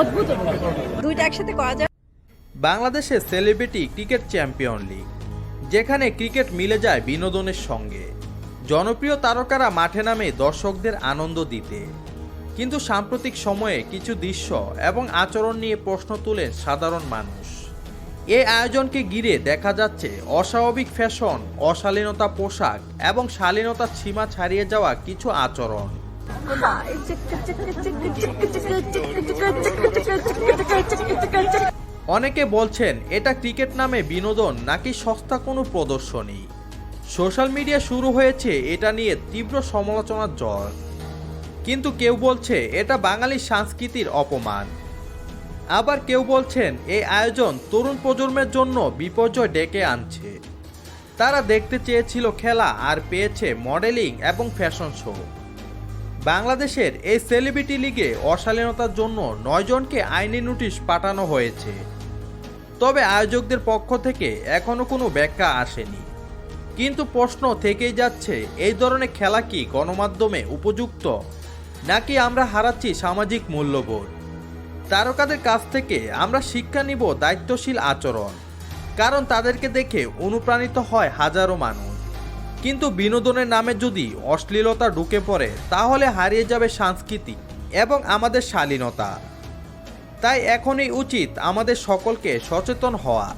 অদ্ভুত দুইটা একসাথে করা যায়। বাংলাদেশের সেলিব্রিটি ক্রিকেট চ্যাম্পিয়ন লিগ, যেখানে ক্রিকেট মিলে যায় বিনোদনের সঙ্গে। জনপ্রিয় তারকারা মাঠে নামে দর্শকদের আনন্দ দিতে। কিন্তু সাম্প্রতিক সময়ে কিছু দৃশ্য এবং আচরণ নিয়ে প্রশ্ন তুলে সাধারণ মানুষ। এই আয়োজনকে ঘিরে দেখা যাচ্ছে অস্বাভাবিক ফ্যাশন, অশালীনতা পোশাক এবং শালীনতার সীমা ছাড়িয়ে যাওয়া কিছু আচরণ। অনেকে বলছেন, এটা ক্রিকেট নামে বিনোদন নাকি সস্তা কোনো প্রদর্শনী? সোশ্যাল মিডিয়া শুরু হয়েছে এটা নিয়ে তীব্র সমালোচনার জ্বর। কিন্তু কেউ বলছে, এটা বাঙালি সংস্কৃতির অপমান। আবার কেউ বলছেন এই আয়োজন তরুণ প্রজন্মের জন্য বিপর্যয় ডেকে আনছে। তারা দেখতে চেয়েছিল খেলা আর পেয়েছে মডেলিং এবং ফ্যাশন শো। বাংলাদেশের এই সেলিব্রিটি লিগে অশালীনতার জন্য নয়জনকে আইনি নোটিশ পাঠানো হয়েছে। তবে আয়োজকদের পক্ষ থেকে এখনও কোনো ব্যাখ্যা আসেনি। কিন্তু প্রশ্ন থেকেই যাচ্ছে, এই ধরনের খেলা কি গণমাধ্যমে উপযুক্ত? নাকি আমরা হারাচ্ছি সামাজিক মূল্যবোধ? তারকাদের কাছ থেকে আমরা শিক্ষা নিব দায়িত্বশীল আচরণ। কারণ তাদেরকে দেখে অনুপ্রাণিত হয় হাজারো মানুষ। কিন্তু বিনোদনের নামে যদি অশ্লীলতা ঢুকে পড়ে, তাহলে হারিয়ে যাবে সংস্কৃতি এবং আমাদের শালীনতা। তাই এখনই উচিত আমাদের সকলকে সচেতন হওয়া।